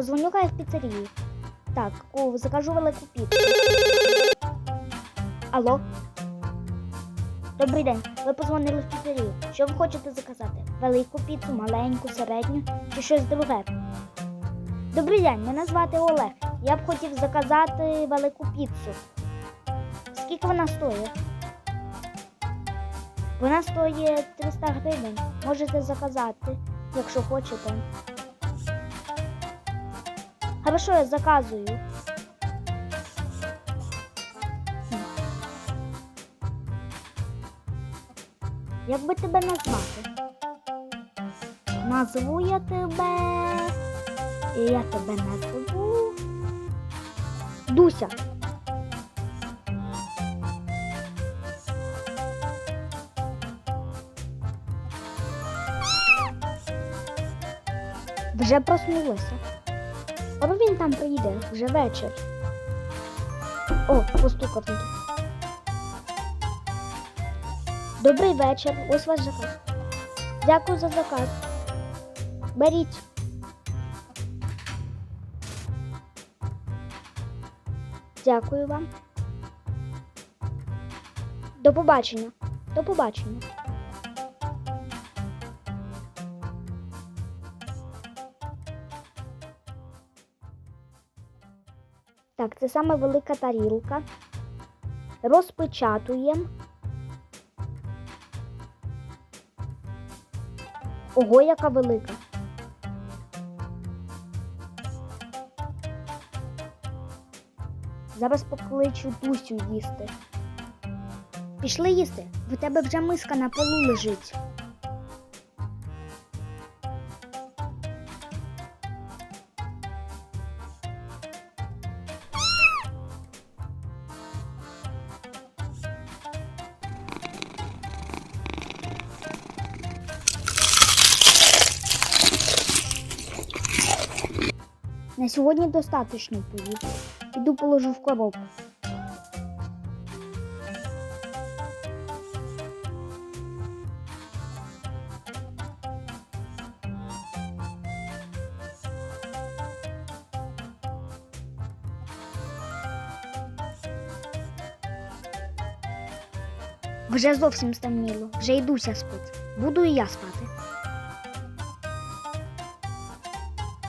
Позвоню в піцерію. Так, о, закажу велику піцу. Алло? Добрий день. Ви позвонили в піцерію. Що ви хочете заказати? Велику піцу, маленьку, середню чи щось друге? Добрий день, мене звати Олег. Я б хотів заказати велику піцу. Скільки вона стоїть? Вона стоїть 300 гривень. Можете заказати, якщо хочете. Хорошо, я заказую. Як би тебе назвати? Назву я тебе. І я тебе назву. Дуся. Вже проснулася. Коли він там прийде, вже вечір. О, постукав. Добрий вечір. Ось ваш заказ. Дякую за заказ. Беріть. Дякую вам. До побачення. До побачення. Так, це саме велика тарілка. Розпечатуємо. Ого, яка велика. Зараз покличу Дусю їсти. Пішли їсти. В тебе вже миска на полу лежить. На сьогодні достатньо поїв. Іду положу в коробку. Вже зовсім стемніло, вже йдуся спить. Буду і я спати.